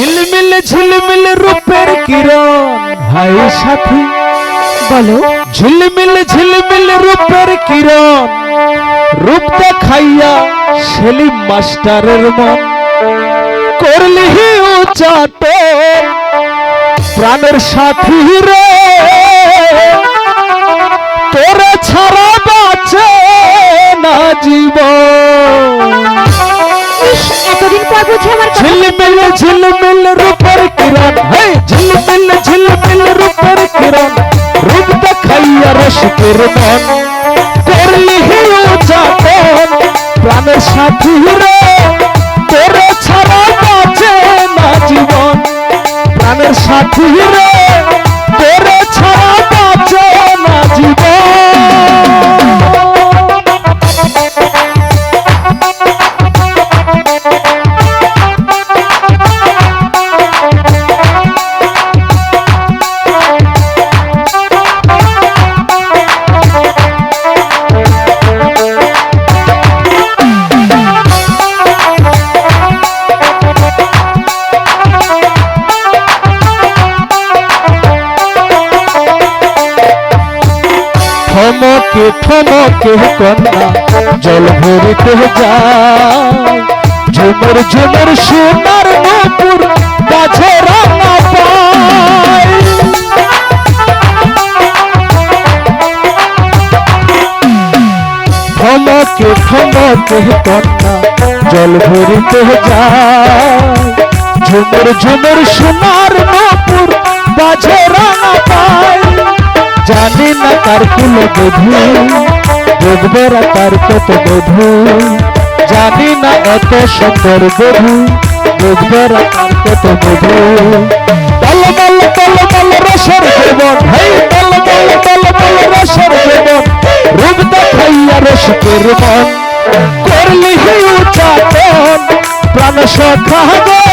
ঝিলমিল ঝিলমিল রূপের কিরণ। ভাই সাথী। বলো। ঝিলমিল ঝিলমিল রূপের কিরণ। রূপ দেখাইয়া সেলিম মাস্টারের মন। করলি উচাট। প্রাণের সাথী রে। তোরে ছাড়া বাঁচে না জীবন। পর বুঝি আমার ঝিলমিল ঝিলমিল রূপের কিরণ। হে ঝিলমিল ঝিলমিল রূপের কিরণ। রূপ দেখাইয়া রসিকের মন। করলি হে ও উচাটন প্রাণের সাথী থমকে থমকে কন্যা, জল ভরিতে যায় ঝুমুর ঝুমুর, সোনার নপুর বাজে রাঙা পায়। থমকে থমকে কন্যা, জল ভরিতে যায় ঝুমুর ঝুমুর, সোনার নপুর বাজে রাঙা পায়। জানি না তার ফুল বধু। দেখবার তার কত বধু। জানি না এত সুন্দর বধু। দেখবার তার কত বধু। বল বল বল বল রসর জীবন, হেই বল বল বল বল রসর জীবন। রূপ দেখাইয়া রসকের মন, করলি উচাটন প্রাণ সখা গো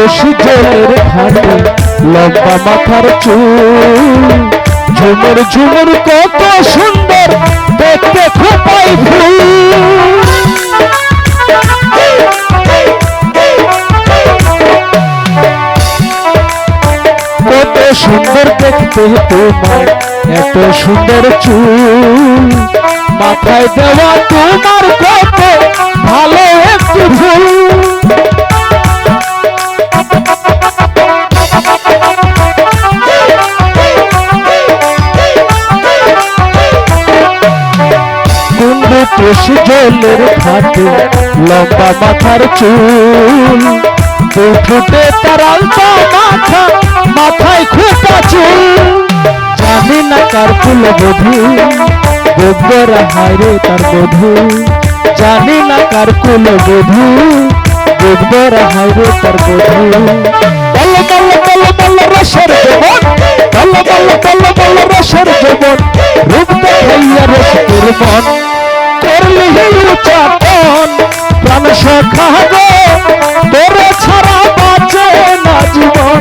পশু জলের ঘাটে, লম্বা মাথার চুল। ঝুমুর ঝুমুর কত সুন্দর দেখতে খোপাই কত সুন্দর দেখতে তোমার এত সুন্দর চুল। মাথায় দেওয়া তোমার কত পশু জলের ঘাটে, লম্বা মাথার চুল। দু ফুটে তার মাথা, মাথায় খোপা চুল। জানি না কার ফুল বধু গোবর হারে তার বধু। জানি না কার কুল বধু গোবর হারে তার বধু। বল বল বল বল, রসর জীবন। বল বল বল বল, রসর জীবন। রূপ দেখাইয়া রসকের মন উচাটন প্রাণ সখা গো তোরে ছাড়া বাঁচে না জীবন।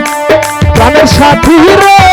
প্রাণের সাথী রে